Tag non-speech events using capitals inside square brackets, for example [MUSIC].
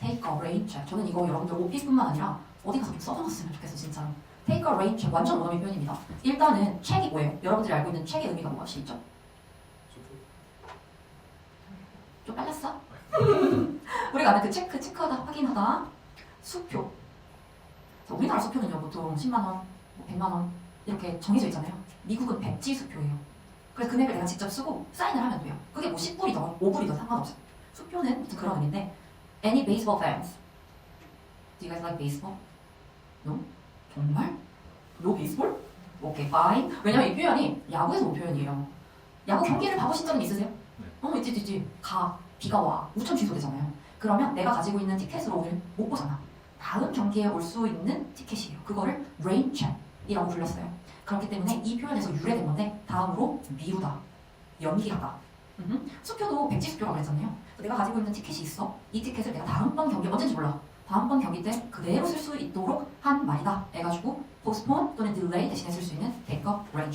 take a check. 저는 이거 여러분들 오피스뿐만 아니라 어디 가서 좀 써먹었으면 좋겠어 진짜로. take a check 완전 원어민 표현입니다. 일단은 책이 뭐예요? 여러분들이 알고 있는 책의 의미가 무엇이죠? 좀 빨랐어? [LAUGHS] 우리가 아는 그 체크, 체크하다, 확인하다, 수표. 자, 우리나라 수표는요 보통 10만 원, 뭐 100만 원 이렇게 정해져 있잖아요. 미국은 백지 수표예요. 그래서 금액을 내가 직접 쓰고 사인을 하면 돼요. 그게 뭐 10불이든 5불이든 상관없어요. 수표는 그런 의미인데 Any baseball fans? Do you guys like baseball? No? 정말? No baseball? 오케이, fine. 왜냐면 이 표현이 야구에서 온 표현이에요. 야구 경기를 봐보신 적은 있으세요? 네. 어, 있지, 있지, 있지. 가, 비가 와. 우천 취소되잖아요. 그러면 내가 가지고 있는 티켓으로 오늘 못 보잖아. 다음 경기에 올 수 있는 티켓이에요. 그거를 rain check이라고 불렀어요. 그렇기 때문에 이 표현에서 유래된 건데 다음으로 미루다, 연기하다. 수표도 백지 수표라고 그랬잖아요. 내가 가지고 있는 티켓이 있어. 이 티켓을 내가 다음 번 경기 언제인지 몰라. 다음 번 경기 때 그대로 쓸 수 있도록 한 말이다. 해가지고 postpone 또는 delay 대신에 쓸 수 있는 take a rain